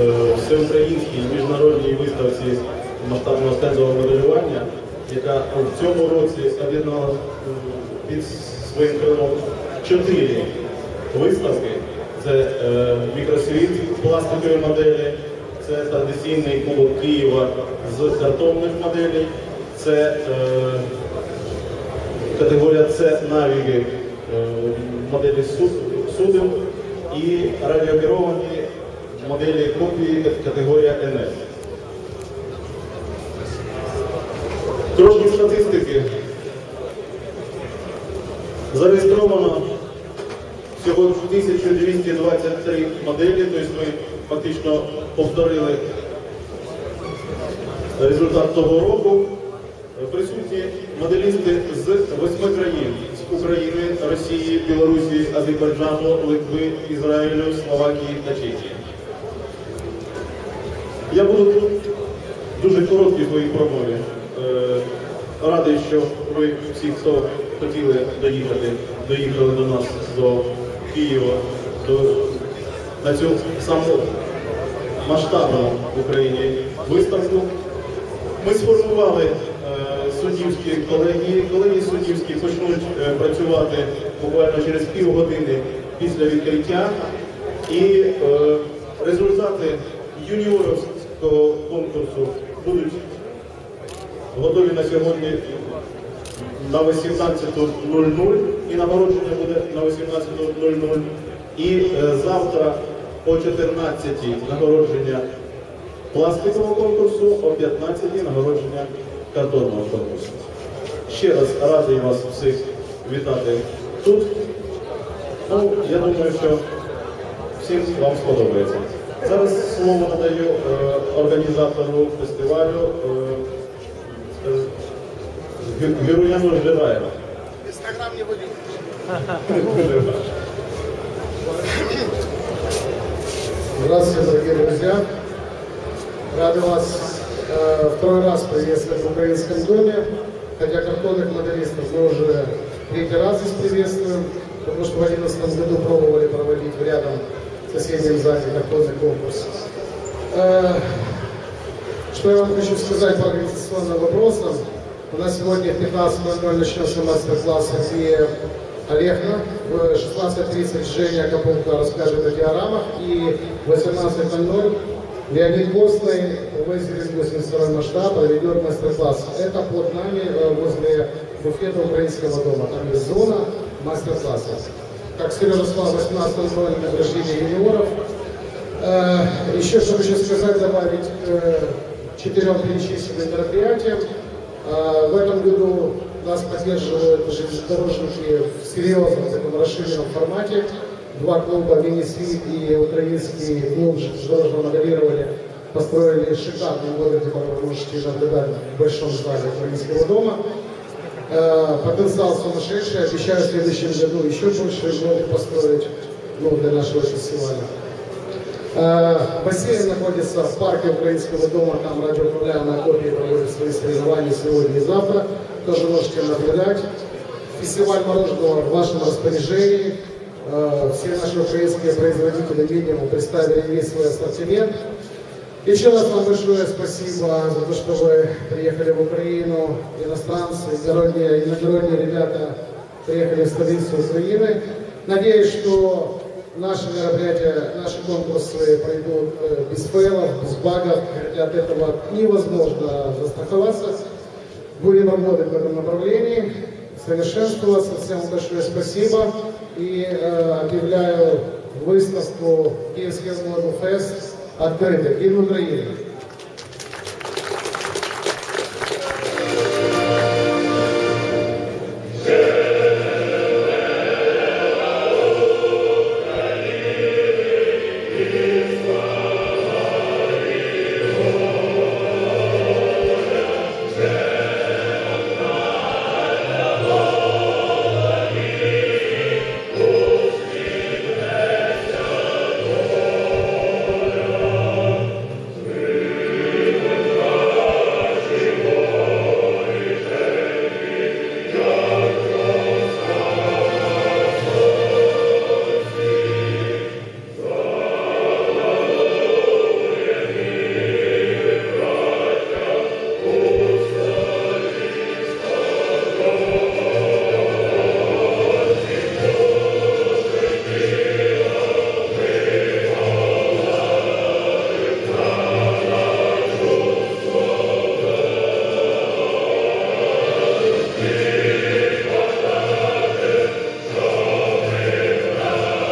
е, всеукраїнській міжнародній виставці масштабного стендового моделювання, яка в цьому році об'єднала під своїм крилом чотири виставки. Це е, мікросвіт пластикові моделі, це традиційний кубок Києва з картонних моделей, це е, категорія С навіги е, моделі суд- суден і радіокеровані моделі копії категорія НС. Трошки статистики. Зареєстровано всього 1223 моделі, тобто ми фактично повторили результат того року. Присутні моделісти з восьми країн з України, Росії, Білорусі, Азербайджану, Литви, Ізраїлю, Словакії та Чехії. Я буду тут дуже короткий в своїй промові. Е, Радий, що ви всі, хто хотіли доїхати, доїхали до нас до Києва, до, на цю саму масштабну в Україні виставку. Ми сформували е, суддівські колегії. Колегії суддівські почнуть е, працювати буквально через півгодини після відкриття. І е, результати юніорського конкурсу будуть готові на сьогодні на 18.00 і нагородження буде на 18.00. І е, завтра о 14.00 нагородження пластикового конкурсу, о 15 нагородження картонного конкурсу. Ще раз радий вас всіх вітати тут. Ну, я думаю, що всім вам сподобається. Зараз слово надаю е, організатору фестивалю е, е, Ге- Геруяну Жираєва. Инстаграм не выйдет. Здравствуйте, дорогие друзья. Рады вас э, второй раз приветствовать в Украинском доме. Хотя картонных моделистов мы уже третий раз здесь приветствуем, потому что в 2011 году пробовали проводить в рядом соседнем зале картонный конкурс. Э, что я вам хочу сказать по организационным вопросам. У нас сегодня в 15.00 начнется мастер-класс Сергея Олегна. В 16.30 Женя Капунко расскажет о диорамах. И в 18.00 Леонид Постный, Василий 82 масштаб, проведет мастер-класс. Это под нами э, возле буфета Украинского дома. Там есть зона мастер-класса. Как Сережа сказал, 18.00 награждение юниоров. Э, Еще что хочу сказать, добавить к четырем перечисленным мероприятиям. Э, В этом году нас поддерживают железнодорожники в серьезном таком расширенном формате. Два клуба «Мини-свит» и украинский клуб железнодорожного моделирования построили шикарный город, который вы можете наблюдать в большом зале Украинского дома. Э, Потенциал сумасшедший. Обещаю в следующем году еще больше годы построить ну, для нашего фестиваля. Э, Бассейн находится в парке Украинского дома, там радиоуправляемая копия проводит свои соревнования сегодня и завтра. Тоже можете наблюдать. Фестиваль мороженого в вашем распоряжении. Э, Все наши украинские производители, видимо, представили весь свой ассортимент. Еще раз вам большое спасибо за то, что вы приехали в Украину, иностранцы, иногородние, иногородние ребята приехали в столицу Украины. Надеюсь, что наши мероприятия, наши конкурсы пройдут э, без фейлов, без багов, хотя от этого невозможно застраховаться. Будем работать в этом направлении, совершенствоваться. Всем большое спасибо. И э, объявляю выставку Киевский Atrévete, quiero un relleno.